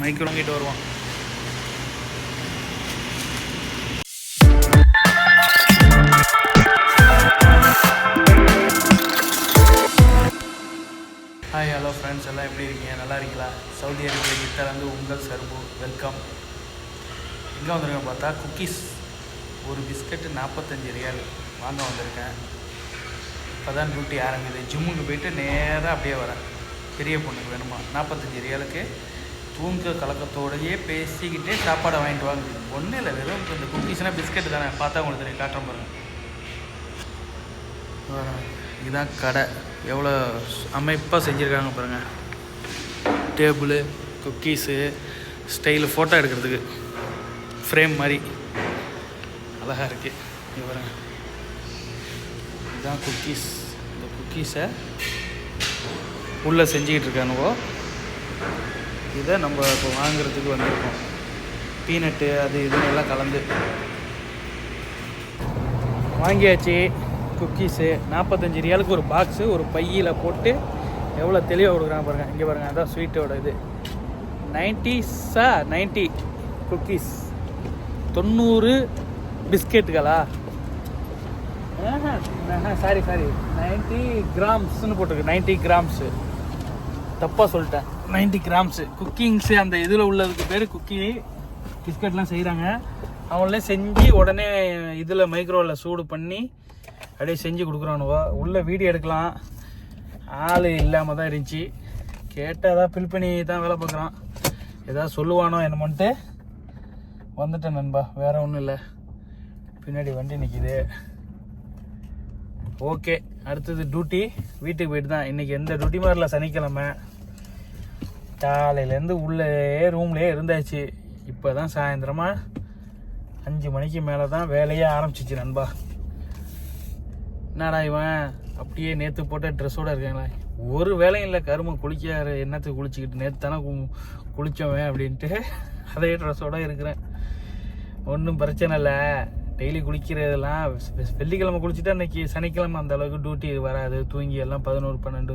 Micro கிட்ட வருவான். Hi hello friends எல்லாம் எப்படி இருக்கீங்க? நல்லா இருக்கீங்களா? சவுதி அரேபியா கிட்டேருந்து உங்கள் சர்பு. வெல்கம் எங்கே வந்திருக்கேன் பார்த்தா குக்கீஸ் ஒரு பிஸ்கட்டு நாற்பத்தஞ்சு ரியால் வாங்க வந்திருக்கேன். இப்போ தான் டியூட்டி ஆரம்பிக்குது. ஜிம்முக்கு போயிட்டு நேராக அப்படியே வரேன். பெரிய பொண்ணுக்கு வேணுமா? நாற்பத்தஞ்சு ரியாலுக்கு. தூங்க கலக்கத்தோடையே பேசிக்கிட்டே சாப்பாடை வாங்கிட்டு வாங்க. ஒன்றும் இல்லை வெறும் இந்த குக்கீஸ்னால் பிஸ்கட் தானே. பார்த்தா உங்களுக்கு தெரியும். காட்டுற பாருங்க. இதுதான் கடை. எவ்வளோ அமைப்பாக செஞ்சுருக்காங்க பாருங்கள் டேபிளு குக்கீஸு ஸ்டைலு ஃபோட்டோ எடுக்கிறதுக்கு. ஃப்ரேம் மாதிரி. அழகாக இருக்குது இங்க இதுதான் குக்கீஸ் குக்கீஸை உள்ளே செஞ்சுக்கிட்டு இருக்கானுவோ இதை நம்ம இப்போ வாங்குறதுக்கு வந்திருக்கோம். பீனட்டு அது இதுன்னு எல்லாம் கலந்து. வாங்கியாச்சு குக்கீஸு நாற்பத்தஞ்சு ரியாலுக்கு ஒரு பாக்ஸு ஒரு பையில் போட்டு எவ்வளோ தெளிவாக கொடுக்குறாங்க பாருங்கள் இங்கே பாருங்கள் அதான் ஸ்வீட்டோட இது. நைன்ட்டிஸா நைன்ட்டி குக்கீஸ் தொண்ணூறு பிஸ்கெட்டுகளா சாரி சாரி நைன்ட்டி கிராம்ஸ்னு போட்டிருக்கு. நைன்ட்டி கிராம்ஸு தப்பாக சொல்லிட்டேன். நைன்ட்டி கிராம்ஸு குக்கிங்ஸு அந்த இதில் உள்ளதுக்கு பேர் குக்கி பிஸ்கட்லாம் செய்கிறாங்க அவங்களே செஞ்சு உடனே இதில் மைக்ரோவில் சூடு பண்ணி அப்படியே செஞ்சு கொடுக்குறானுவோ. உள்ள வீடியோ எடுக்கலாம். ஆள் இல்லாமல் தான் இருந்துச்சு. கேட்டால் தான் ஃபில் பண்ணி தான் வேலை பார்க்குறான். ஏதாவது சொல்லுவானோ என்னமோன்ட்டு. வந்துட்டேன் நண்பா. வேறு ஒன்றும் இல்லை. பின்னாடி வண்டி நிற்கிது ஓகே அடுத்தது டியூட்டி வீட்டுக்கு போயிட்டு தான் இன்றைக்கி எந்த டியூட்டி மாதிரில சனிக்கிழமை. காலையிலேருந்து உள்ளே ரூம்லேயே இருந்தாச்சு. இப்போ தான் சாயந்தரமாக அஞ்சு மணிக்கு மேலே தான் வேலையே ஆரம்பிச்சிச்சு நண்பா. என்னடா இவன்? அப்படியே நேற்று போட்ட ட்ரெஸ்ஸோடு இருக்காங்களா ஒரு வேலையும் இல்லை கருமை குளிக்காரு என்னத்துக்கு குளிச்சுக்கிட்டு? நேற்று தானே கு- அப்படின்ட்டு அதே ட்ரெஸ்ஸோடு இருக்கிறேன். ஒன்றும் பிரச்சனை இல்லை. டெய்லி குளிக்கிறதெல்லாம் வெள்ளிக்கிழமை குளிச்சுட்டா இன்னைக்கு சனிக்கிழமை அந்த அளவுக்கு டியூட்டி வராது தூங்கி எல்லாம் பதினோரு பன்னெண்டு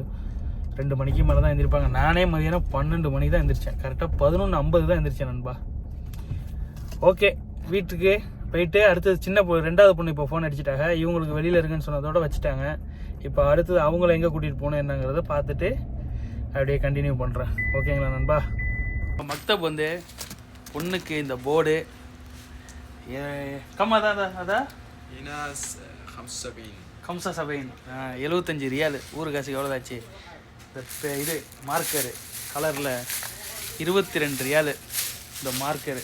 ரெண்டு மணிக்கு மேலே தான் எந்திரிப்பாங்க. நானே மதியானம் பன்னெண்டு மணிக்கு தான் எந்திரிச்சேன். கரெக்டாக பதினொன்று ஐம்பது தான் எந்திரிச்சேன் நண்பா. ஓகே வீட்டுக்கு போயிட்டு அடுத்தது சின்ன பொ ரெண்டாவது பொண்ணு இப்போ ஃபோன் அடிச்சிட்டாங்க. இவங்களுக்கு வெளியில் இருக்குன்னு சொன்னதோட வச்சுட்டாங்க. இப்போ அடுத்தது அவங்கள எங்கே கூட்டிகிட்டு போகணும் என்னங்கிறத பார்த்துட்டு அப்படியே கண்டினியூ பண்ணுறேன் ஓகேங்களா நண்பா? மக்தப் வந்து பொண்ணுக்கு இந்த போர்டு கம்மா தான் அதான் إيناس 75 கம்சா சபைன் எழுபத்தஞ்சி ரியால் ஊரு காசுக்கு எவ்வளோ ஆச்சு இந்த பே- இது மார்க்கரு கலரில் இருபத்தி ரெண்டு ரியாலு இந்த மார்க்கரு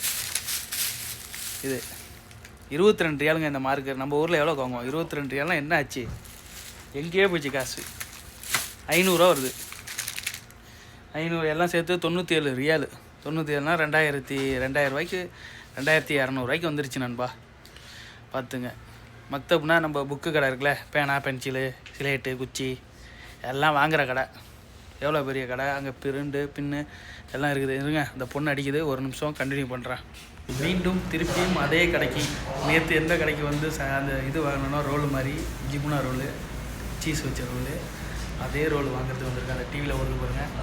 இது இருபத்தி ரெண்டு ரியாலுங்க இந்த மார்க்கர் நம்ம ஊரில் எவ்வளோ வாங்குவோம் இருபத்தி ரெண்டு ரியால்னா என்ன ஆச்சு எங்கேயோ போச்சு காசு ஐநூறுரூவா வருது ஐநூறு எல்லாம் சேர்த்து தொண்ணூற்றி ஏழு ரியாலு தொண்ணூற்றி ஏழுனா ரெண்டாயிரத்தி ரெண்டாயிரம் ரூபாய்க்கு ரெண்டாயிரத்தி இரநூறுவாய்க்கு வந்துருச்சு நண்பா. பார்த்துங்க. மக்தப்னா நம்ம புக்கு கடை இருக்குல்ல பேனா பென்சிலு சிலேட்டு குச்சி எல்லாம் வாங்குற கடை. எவ்வளோ பெரிய கடை? அங்கே பிருண்டு பின்னு எல்லாம் இருக்குது. இருங்க இந்த பொண்ணு அடிக்குது. ஒரு நிமிஷம் கண்டினியூ பண்ணுறேன் மீண்டும் திருப்பியும் அதே கடைக்கு. நேற்று எந்த கடைக்கு வந்து ச- அந்த இது வாங்கினோன்னா ரோல் மாதிரி ஜிமுனா ரோலு சீஸ் வச்ச ரோலு அதே ரோல் வாங்குறதுக்கு வந்திருக்கேன் அந்த டிவியில் வருது பாருங்கள்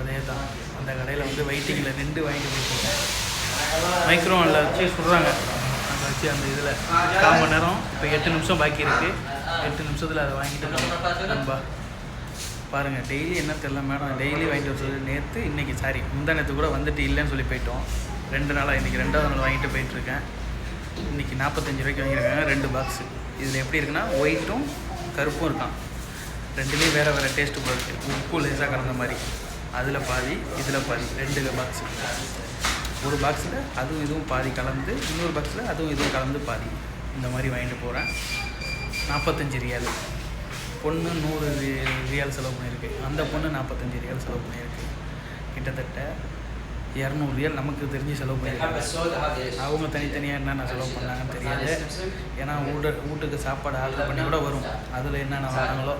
அதே தான் அந்த கடையில் வந்து வெயிட்டிங்கில் நின்று வாங்கிட்டு போயிருக்கேன் மைக்ரோவனில் வச்சு சுடுறாங்க அதை வச்சு அந்த இதில். கால் மணி நேரம். இப்போ எட்டு நிமிஷம் பாக்கி இருக்குது எட்டு நிமிஷத்தில் அதை வாங்கிட்டு நம்ம நண்பா பாருங்கள் டெய்லி என்ன தெரியல மேடம் டெய்லி வாங்கிட்டு வர சொல்லி. நேற்று இன்றைக்கி சாரி முந்தா நேற்று கூட வந்துட்டு இல்லைன்னு சொல்லி போயிட்டோம். ரெண்டு நாளாக இன்றைக்கி ரெண்டாவது நாள் வாங்கிட்டு போயிட்டுருக்கேன் இன்றைக்கி நாற்பத்தஞ்சு ரூபாய்க்கு வாங்கியிருக்காங்க. ரெண்டு பாக்ஸு இதில் எப்படி இருக்குன்னா ஒயிட்டும் கருப்பும் இருக்கான். ரெண்டுலேயும் வேறு வேறு டேஸ்ட்டு போயிருக்கு உப்பு லேசாக கலந்த மாதிரி. அதில் பாதி இதில் பாதி. ரெண்டு பாக்ஸு ஒரு பாக்ஸில் அதுவும் இதுவும் பாதி கலந்து இன்னொரு பாக்ஸில் அதுவும் இதுவும் கலந்து பாதி. இந்த மாதிரி வாங்கிட்டு போகிறேன் நாற்பத்தஞ்சு ரியால். பொண்ணு நூறு ரியால் செலவு பண்ணியிருக்கு. அந்த பொண்ணு நாற்பத்தஞ்சு ரியால் செலவு பண்ணியிருக்கு. கிட்டத்தட்ட இரநூறு ரியால் நமக்கு தெரிஞ்சு செலவு பண்ணியிருக்காங்க. அவங்க தனித்தனியாக என்னென்ன செலவு பண்ணாங்கன்னு தெரியாது. ஏன்னா வீடு வீட்டுக்கு சாப்பாடு ஆர்டர் பண்ணி கூட வரும். அதில் என்னென்ன வாங்கினாங்களோ.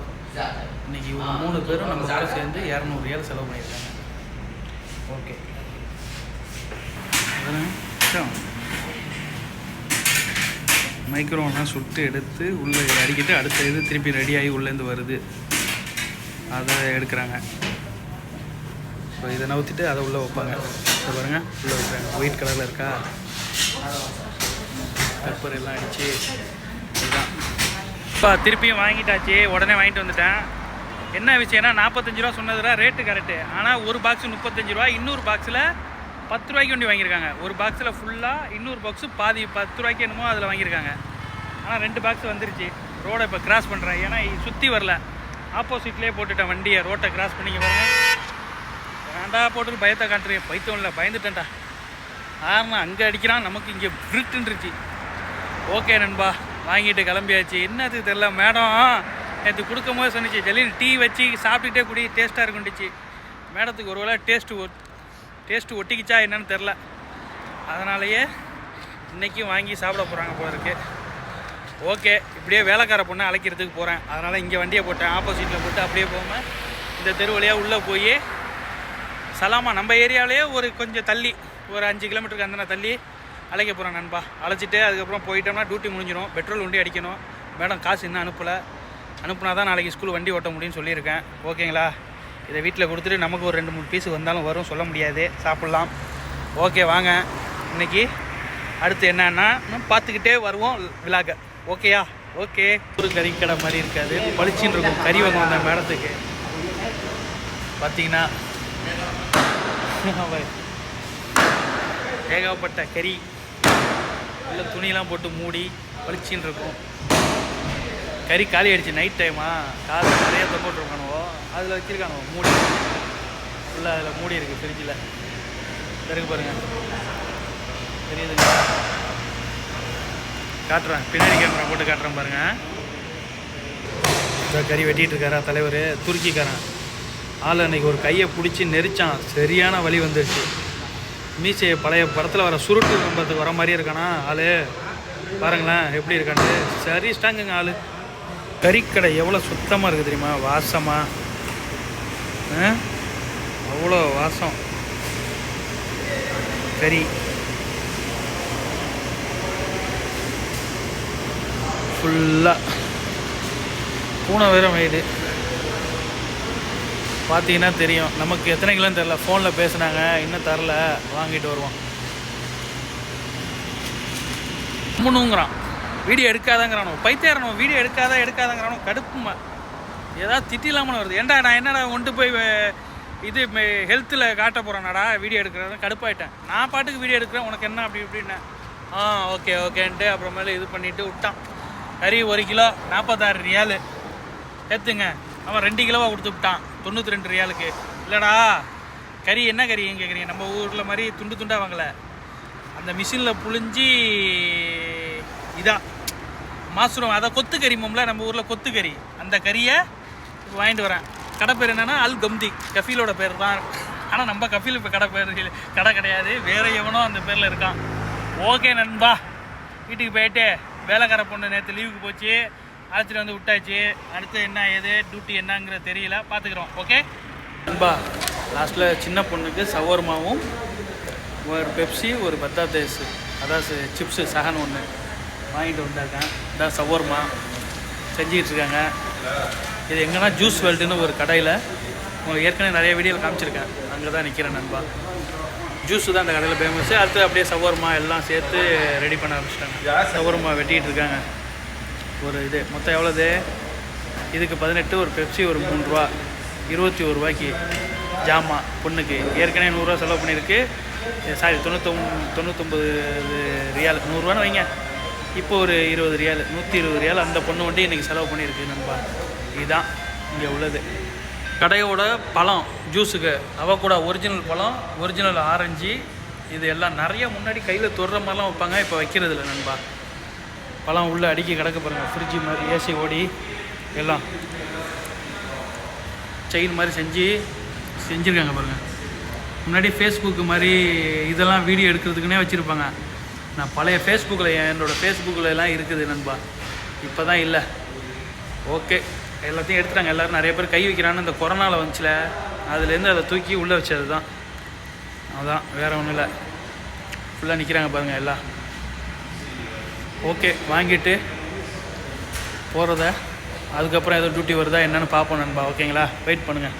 இன்னைக்கு இவங்க மூணு பேரும் நம்ம கூட சேர்ந்து இரநூறு ரியால் செலவு பண்ணியிருக்காங்க. ஓகே. மைக்ரோவெலாம் சுட்டு எடுத்து உள்ளே அடிக்கிட்டு அடுத்த இது திருப்பி ரெடியாகி உள்ளேருந்து வருது. அதை எடுக்கிறாங்க. ஸோ இதை நவுத்திட்டு அதை உள்ளே வைப்பாங்க. இதை பாருங்கள் உள்ளே வைக்கிறாங்க. ஒயிட் கலரில் இருக்கா? பெப்பர் எல்லாம் அடிச்சு. இதுதான். இப்போ திருப்பியும் வாங்கிட்டாச்சு. உடனே வாங்கிட்டு வந்துட்டேன். என்ன விஷயம்னா நாற்பத்தஞ்சு ரூபா சொன்னதுல ரேட்டு கரெக்டு ஆனால் ஒரு பாக்ஸ் முப்பத்தஞ்சு ரூபா இன்னொரு பாக்ஸில் பத்து ரூபாய்க்கு வண்டி வாங்கியிருக்காங்க. ஒரு பாக்ஸில் ஃபுல்லாக இன்னொரு பாக்ஸு பாதி பத்து ரூபாய்க்கு என்னமோ அதில் வாங்கியிருக்காங்க. ஆனால் ரெண்டு பாக்ஸ் வந்துருச்சு. ரோடை இப்போ கிராஸ் பண்ணுறேன் ஏன்னா சுற்றி வரல. ஆப்போசிட்லேயே போட்டுட்டேன் வண்டியை. ரோட்டை கிராஸ் பண்ணிக்க பாருங்க. வேண்டா போட்டு பயத்தை காட்டுறேன் பைத்தம் இல்லை பயந்துட்டேன்டா. ஆமாம் அங்கே அடிக்கிறான். நமக்கு இங்கே விருட்டுருச்சு ஓகே நண்பா. வாங்கிட்டு கிளம்பியாச்சு. என்னது தெரில மேடம்? நேற்று கொடுக்கும் போது சொன்னிச்சு ஜெலின் டீ வச்சு சாப்பிட்டுட்டே குடி. டேஸ்ட்டாக இருக்குண்டுச்சு மேடத்துக்கு ஒரு வேளை டேஸ்ட்டு ஒ டேஸ்ட்டு ஒட்டிக்கிச்சா என்னன்னு தெரில. அதனாலயே இன்றைக்கும் வாங்கி சாப்பிட போகிறாங்க போல இருக்கு. ஓகே இப்படியே வேலைக்கார பொண்ணை அழைக்கிறதுக்கு போகிறேன் அதனால் இங்கே வண்டியை போட்டேன் ஆப்போசிட்டில் போட்டு அப்படியே போகாமல் இந்த தெரு வழியாக உள்ளே போய் சலாமா நம்ம ஏரியாவிலேயே ஒரு கொஞ்சம் தள்ளி ஒரு அஞ்சு கிலோமீட்டருக்கு அந்த தள்ளி அழைக்க போகிறேன் நண்பா. அழைச்சிட்டு அதுக்கப்புறம் போயிட்டோம்னா டியூட்டி முடிஞ்சிடும். பெட்ரோல் வண்டி அடிக்கணும். மேடம் காசு இன்னும் அனுப்பலை. அனுப்புனா தான் நாளைக்கு ஸ்கூல் வண்டி ஓட்ட முடியும்னு சொல்லியிருக்கேன். ஓகேங்களா இதை வீட்டில் கொடுத்துட்டு நமக்கு ஒரு ரெண்டு மூணு பீஸ் வந்தாலும் வரும் சொல்ல முடியாது. சாப்பிட்லாம். ஓகே வாங்க. இன்னைக்கு அடுத்து என்னன்னா பார்த்துக்கிட்டே வருவோம் விழாக்க ஓகேயா ஓகே ஒரு கறிக்கடை மாதிரி இருக்காது. பளிச்சுன்னு இருக்கும். கறி வாங்க வந்தேன் மேடத்துக்கு. பார்த்தீங்கன்னா ஏகப்பட்ட கறி. இல்லை துணியெலாம் போட்டு மூடி பளிச்சின்னு இருக்கும். கறி காலி ஆயிடுச்சு நைட் டைமா காலையில் நிறைய போட்டுருக்கானுவோ அதில் வச்சிருக்கானுவோ? மூடி. ஃபுல்லாக அதில் மூடி இருக்குது ஃப்ரிட்ஜில் தெருக்கு பாருங்கள் தெரியுதுங்க காட்டுறேன். பின்னாடி கேமரா போட்டு காட்டுறேன் பாருங்கள் இந்த கறி வெட்டிகிட்டு இருக்காரா தலைவர்? துருக்கிக்காரன். ஆள் அன்றைக்கி ஒரு கையை பிடிச்சி நெரிச்சான். சரியான வழி வந்துடுச்சு மீசையை பழைய படத்தில் வர சுருட்டு கம்பத்துக்கு வர மாதிரியே இருக்கானா ஆள்? பாருங்களேன் எப்படி இருக்கான்னு. சரி ஸ்டாங்குங்க ஆள். கறிக்கடை எவ்வளோ சுத்தமாக இருக்குது தெரியுமா? வாசமாக ஆ? அவ்வளோ வாசம். கறி. ஃபுல்லாக பூனை வேற வயது பார்த்தீங்கன்னா தெரியும். நமக்கு எத்தனை கிலோன்னு தெரில. ஃபோனில் பேசுனாங்க. இன்னும் தரல. வாங்கிட்டு வருவோம். முன்னுங்கிறான் வீடியோ எடுக்காதங்கிறானோ பைத்தியாரனோ வீடியோ எடுக்காத எடுக்காதங்கிறானோ கடுப்புமா ஏதாவது திட்டிலாமல் வருது. ஏன்டா நான் என்னடா கொண்டு போய் இது ஹெல்த்தில் காட்ட போகிறேன்னாடா வீடியோ எடுக்கிறேன் கடுப்பாயிட்டேன். நான் பாட்டுக்கு வீடியோ எடுக்கிறேன் உனக்கு என்ன அப்படி இப்படின்னு. ஆ ஓகே ஓகேன்ட்டு அப்புறமேல இது பண்ணிவிட்டு விட்டான். கறி ஒரு கிலோ நாற்பத்தாறு ரியாலு. ஏற்றுங்க அவன் ரெண்டு கிலோவாக கொடுத்து விட்டான். தொண்ணூற்றி ரெண்டு ரியாலுக்கு. இல்லைடா கறி என்ன கறி கேட்குறீங்க நம்ம ஊரில் மாதிரி துண்டு துண்டாக வாங்கலை. அந்த மிஷினில் புழிஞ்சி இதா. மாசுரம் அதை கொத்து கறி மம்ல நம்ம ஊரில் கொத்து கறி அந்த கறியை வாங்கிட்டு வரேன். கடை பேர் என்னென்னா அல் கம்தி. கஃபீலோட பேர் தான். ஆனால் நம்ம கஃபீல் இப்போ கடை பேர் கடை கிடையாது. வேற எவனோ அந்த பேரில் இருக்கான். ஓகே நண்பா. வீட்டுக்கு போயிட்டு வேலைக்கார பொண்ணு நேற்று லீவுக்கு போச்சு. அழைச்சிட்டு வந்து விட்டாச்சு. அடுத்து என்ன ஏது டியூட்டி என்னங்கிற தெரியல. பார்த்துக்குறோம் ஓகே நண்பா லாஸ்ட்டில் சின்ன பொண்ணுக்கு சவர்மாவும் ஒரு பெப்சி ஒரு பத்தாத்தேஸ் அதாவது சிப்ஸு சகன் ஒன்று வாங்கிட்டு வந்திருக்கேன். இதான் சவர்மா செஞ்சிகிட்டு இருக்காங்க இது எங்கன்னா ஜூஸ் வேல்டுன்னு ஒரு கடையில் உங்களுக்கு ஏற்கனவே நிறைய வீடியோவில் காமிச்சிருக்கேன். அங்கே தான் நிற்கிறேன் நண்பா. ஜூஸ் தான் அந்த கடையில் ஃபேமஸ் அடுத்து அப்படியே சவர்மா எல்லாம் சேர்த்து ரெடி பண்ண ஆரம்பிச்சிட்டாங்க. சவர்மா வெட்டிகிட்டு இருக்காங்க. ஒரு இது. மொத்தம் எவ்வளோது இதுக்கு பதினெட்டு ஒரு பெப்சி ஒரு மூணு ரூபா. இருபத்தி ஒரு ரூபாய்க்கு ஜாமா பொண்ணுக்கு. ஏற்கனவே நூறுரூவா செலவு பண்ணியிருக்கு. சாரி தொண்ணூத்தொம் தொண்ணூத்தொம்பது ரியால் நூறுரூவான்னு வைங்க. இப்போ ஒரு இருபது ரியால் நூற்றி இருபது ரியால் அந்த பொண்ணு வண்டி இன்றைக்கி செலவு பண்ணியிருக்கு நண்பா. இதுதான் இங்கே உள்ளது. கடையோட பழம் ஜூஸுக்கு அவள் கூட ஒரிஜினல் பழம் ஒரிஜினல் ஆரஞ்சு இது எல்லாம் நிறைய முன்னாடி கையில் தொடுற மாதிரிலாம் வைப்பாங்க இப்போ வைக்கிறது இல்லை நண்பா. பழம் உள்ளே அடுக்கி கிடக்க பாருங்கள் ஃப்ரிட்ஜு மாதிரி ஏசி ஓடி எல்லாம். செயின் மாதிரி செஞ்சு செஞ்சுருக்காங்க பாருங்கள் முன்னாடி ஃபேஸ்புக்கு மாதிரி இதெல்லாம் வீடியோ எடுக்கிறதுக்குனே வச்சுருப்பாங்க. நான் பழைய ஃபேஸ்புக்கில் என்னோடய ஃபேஸ்புக்கில் எல்லாம் இருக்குது நண்பா. இப்போ தான் இல்லை. ஓகே எல்லாத்தையும் எடுத்துட்டாங்க. எல்லோரும் நிறைய பேர் கை வைக்கிறான்னு இந்த கொரோனாவில் வந்துச்சுல. அதுலேருந்து அதை தூக்கி உள்ளே வச்சது தான் அதான் வேறு ஒன்றும் இல்லை. ஃபுல்லாக நிற்கிறாங்க பாருங்கள் எல்லாம் ஓகே வாங்கிட்டு போகிறத அதுக்கப்புறம் எதுவும் டியூட்டி வருதா என்னென்னு பார்ப்போம் நண்பா. ஓகேங்களா வெயிட் பண்ணுங்கள்